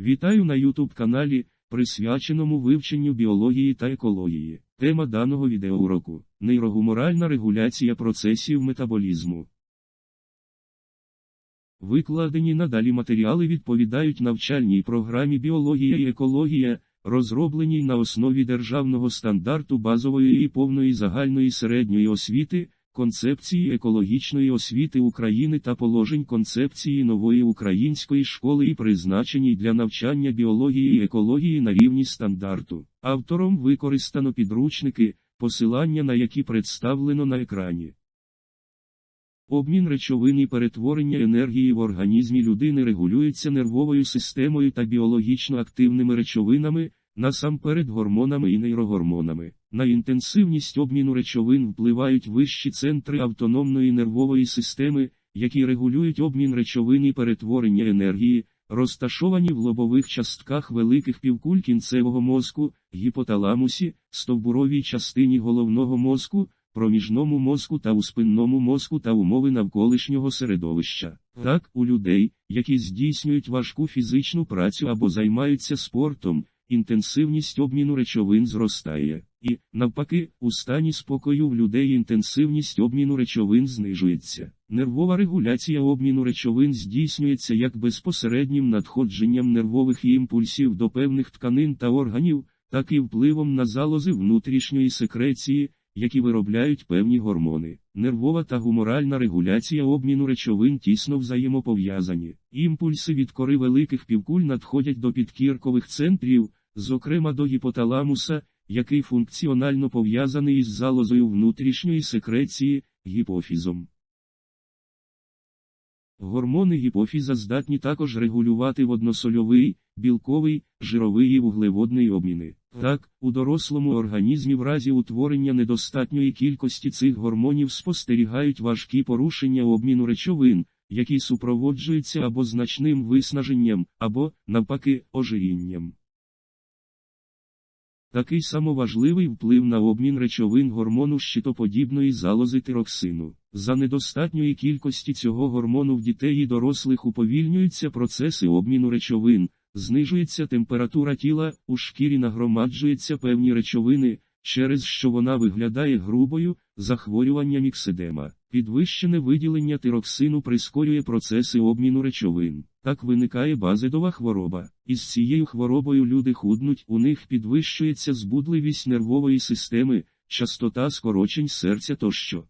Вітаю на YouTube каналі, присвяченому вивченню біології та екології. Тема даного відеоуроку – нейрогуморальна регуляція процесів метаболізму. Викладені надалі матеріали відповідають навчальній програмі біологія і екологія, розробленій на основі державного стандарту базової і повної загальної середньої освіти, концепції екологічної освіти України та положень концепції нової української школи і призначеній для навчання біології і екології на рівні стандарту. Автором використано підручники, посилання на які представлено на екрані. Обмін речовин і перетворення енергії в організмі людини регулюється нервовою системою та біологічно активними речовинами, насамперед гормонами і нейрогормонами. На інтенсивність обміну речовин впливають вищі центри автономної нервової системи, які регулюють обмін речовин і перетворення енергії, розташовані в лобових частках великих півкуль кінцевого мозку, гіпоталамусі, стовбуровій частині головного мозку, проміжному мозку та у спинному мозку та умови навколишнього середовища. Так, у людей, які здійснюють важку фізичну працю або займаються спортом, інтенсивність обміну речовин зростає. І, навпаки, у стані спокою в людей інтенсивність обміну речовин знижується. Нервова регуляція обміну речовин здійснюється як безпосереднім надходженням нервових імпульсів до певних тканин та органів, так і впливом на залози внутрішньої секреції, які виробляють певні гормони. Нервова та гуморальна регуляція обміну речовин тісно взаємопов'язані. Імпульси від кори великих півкуль надходять до підкіркових центрів, зокрема до гіпоталамуса, який функціонально пов'язаний із залозою внутрішньої секреції, гіпофізом. Гормони гіпофіза здатні також регулювати водносольовий, білковий, жировий і вуглеводний обміни. Так, у дорослому організмі в разі утворення недостатньої кількості цих гормонів спостерігають важкі порушення обміну речовин, які супроводжуються або значним виснаженням, або, навпаки, ожирінням. Такий самоважливий вплив на обмін речовин гормону щитоподібної залози тироксину. За недостатньої кількості цього гормону в дітей і дорослих уповільнюються процеси обміну речовин, знижується температура тіла, у шкірі нагромаджуються певні речовини, через що вона виглядає грубою, захворювання мікседема. Підвищене виділення тироксину прискорює процеси обміну речовин. Так виникає базидова хвороба. Із цією хворобою люди худнуть, у них підвищується збудливість нервової системи, частота скорочень серця тощо.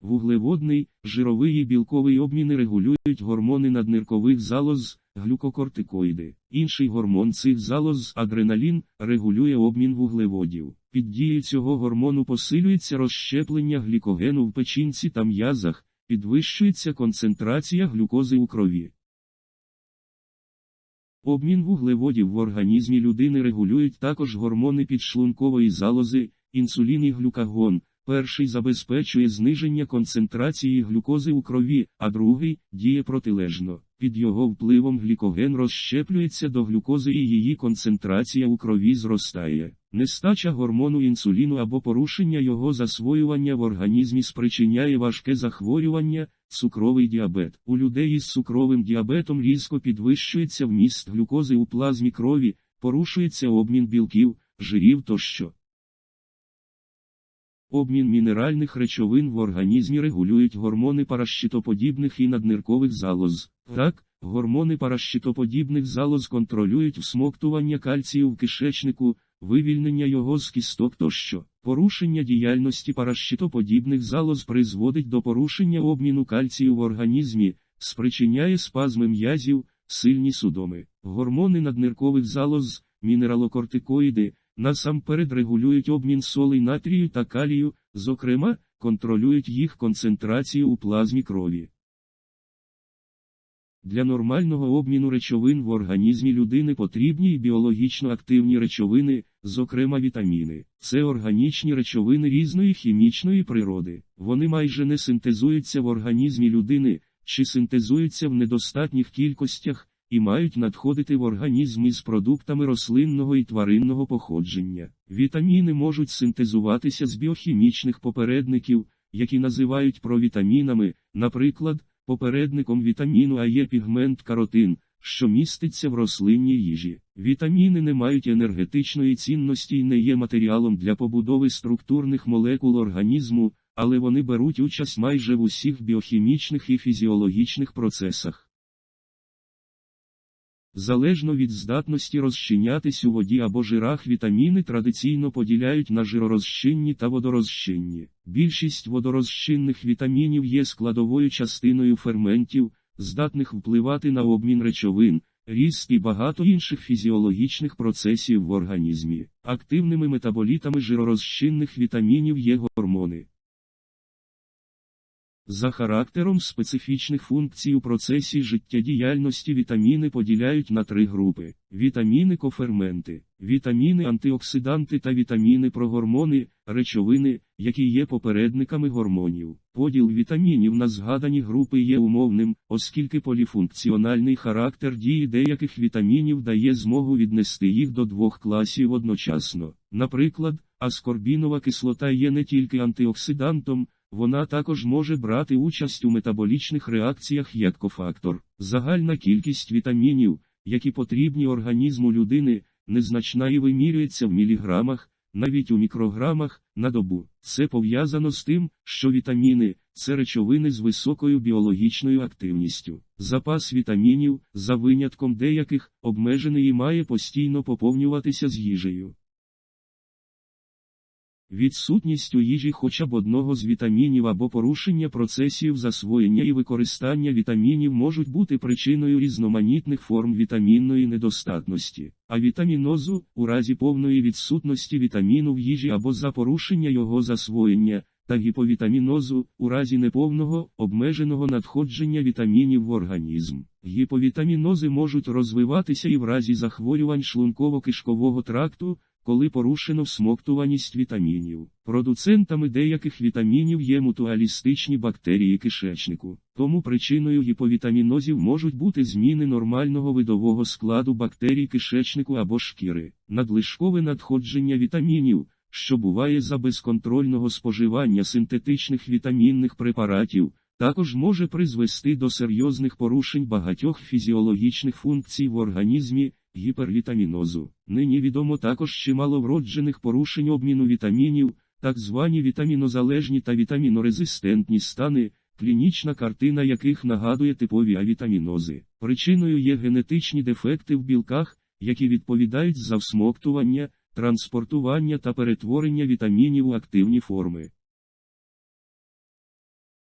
Вуглеводний, жировий і білковий обміни регулюють гормони надниркових залоз, глюкокортикоїди. Інший гормон цих залоз, адреналін, регулює обмін вуглеводів. Під дією цього гормону посилюється розщеплення глікогену в печінці та м'язах, підвищується концентрація глюкози у крові. Обмін вуглеводів в організмі людини регулюють також гормони підшлункової залози, інсулін і глюкагон. Перший забезпечує зниження концентрації глюкози у крові, а другий діє протилежно. Під його впливом глікоген розщеплюється до глюкози і її концентрація у крові зростає. Нестача гормону інсуліну або порушення його засвоювання в організмі спричиняє важке захворювання, цукровий діабет. У людей із цукровим діабетом різко підвищується вміст глюкози у плазмі крові, порушується обмін білків, жирів тощо. Обмін мінеральних речовин в організмі регулюють гормони паращитоподібних і надниркових залоз. Так, гормони паращитоподібних залоз контролюють всмоктування кальцію в кишечнику, вивільнення його з кісток тощо. Порушення діяльності паращитоподібних залоз призводить до порушення обміну кальцію в організмі, спричиняє спазми м'язів, сильні судоми. Гормони надниркових залоз, мінералокортикоїди, насамперед регулюють обмін солей натрію та калію, зокрема, контролюють їх концентрацію у плазмі крові. Для нормального обміну речовин в організмі людини потрібні й біологічно активні речовини, зокрема вітаміни. Це органічні речовини різної хімічної природи. Вони майже не синтезуються в організмі людини, чи синтезуються в недостатніх кількостях, і мають надходити в організм із продуктами рослинного і тваринного походження. Вітаміни можуть синтезуватися з біохімічних попередників, які називають провітамінами, наприклад, Попередником вітаміну А є пігмент каротин, що міститься в рослинній їжі. Вітаміни не мають енергетичної цінності і не є матеріалом для побудови структурних молекул організму, але вони беруть участь майже в усіх біохімічних і фізіологічних процесах. Залежно від здатності розчинятись у воді або жирах вітаміни традиційно поділяють на жиророзчинні та водорозчинні. Більшість водорозчинних вітамінів є складовою частиною ферментів, здатних впливати на обмін речовин, ріст і багато інших фізіологічних процесів в організмі. Активними метаболітами жиророзчинних вітамінів є гормони. За характером специфічних функцій у процесі життєдіяльності вітаміни поділяють на три групи: вітаміни коферменти, вітаміни антиоксиданти та вітаміни прогормони, речовини, які є попередниками гормонів. Поділ вітамінів на згадані групи є умовним, оскільки поліфункціональний характер дії деяких вітамінів дає змогу віднести їх до двох класів одночасно. Наприклад, аскорбінова кислота є не тільки антиоксидантом, вона також може брати участь у метаболічних реакціях як кофактор. Загальна кількість вітамінів, які потрібні організму людини, незначна і вимірюється в міліграмах, навіть у мікрограмах на добу. Це пов'язано з тим, що вітаміни це речовини з високою біологічною активністю. Запас вітамінів, за винятком деяких, обмежений і має постійно поповнюватися з їжею. Відсутність у їжі хоча б одного з вітамінів або порушення процесів засвоєння і використання вітамінів можуть бути причиною різноманітних форм вітамінної недостатності, а вітамінозу у разі повної відсутності вітаміну в їжі або за порушення його засвоєння, та гіповітамінозу у разі неповного обмеженого надходження вітамінів в організм. Гіповітамінози можуть розвиватися і в разі захворювань шлунково-кишкового тракту коли порушено всмоктуваність вітамінів. Продуцентами деяких вітамінів є мутуалістичні бактерії кишечнику, тому причиною гіповітамінозів можуть бути зміни нормального видового складу бактерій кишечнику або шкіри, надлишкове надходження вітамінів. Що буває за безконтрольного споживання синтетичних вітамінних препаратів, також може призвести до серйозних порушень багатьох фізіологічних функцій в організмі, гіпервітамінозу. Нині відомо також чимало вроджених порушень обміну вітамінів, так звані вітамінозалежні та вітамінорезистентні стани, клінічна картина яких нагадує типові авітамінози. Причиною є генетичні дефекти в білках, які відповідають за всмоктування, транспортування та перетворення вітамінів у активні форми.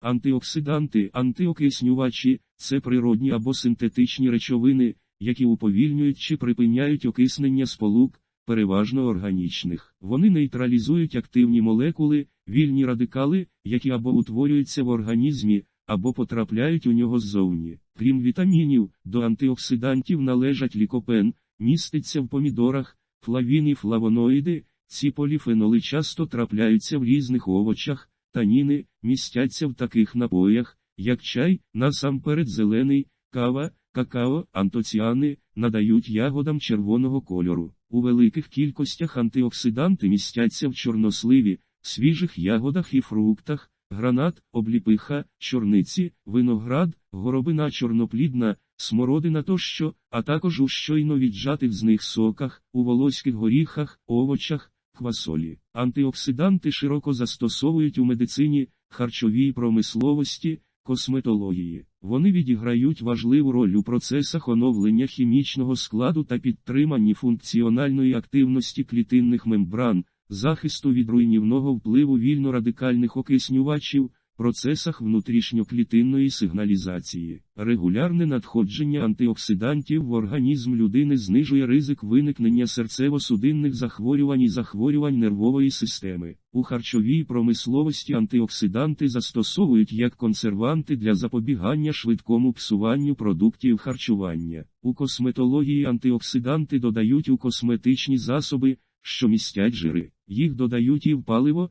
Антиоксиданти, антиокиснювачі це природні або синтетичні речовини, які уповільнюють чи припиняють окиснення сполук, переважно органічних. Вони нейтралізують активні молекули, вільні радикали, які або утворюються в організмі, або потрапляють у нього ззовні. Крім вітамінів, до антиоксидантів належать лікопен, міститься в помідорах, флавін і флавоноїди, ці поліфеноли часто трапляються в різних овочах, таніни, містяться в таких напоях, як чай, насамперед зелений, кава, какао, антоціани надають ягодам червоного кольору. У великих кількостях антиоксиданти містяться в чорносливі, свіжих ягодах і фруктах, гранат, обліпиха, чорниці, виноград, горобина чорноплідна, смородина тощо, а також у щойно віджатих з них соках, у волоських горіхах, овочах, квасолі. Антиоксиданти широко застосовують у медицині, харчовій промисловості, косметології. Вони відіграють важливу роль у процесах оновлення хімічного складу та підтриманні функціональної активності клітинних мембран, захисту від руйнівного впливу вільно-радикальних окиснювачів, процесах внутрішньоклітинної сигналізації. Регулярне надходження антиоксидантів в організм людини знижує ризик виникнення серцево-судинних захворювань і захворювань нервової системи. У харчовій промисловості антиоксиданти застосовують як консерванти для запобігання швидкому псуванню продуктів харчування. У косметології антиоксиданти додають у косметичні засоби, що містять жири. Їх додають і в паливо,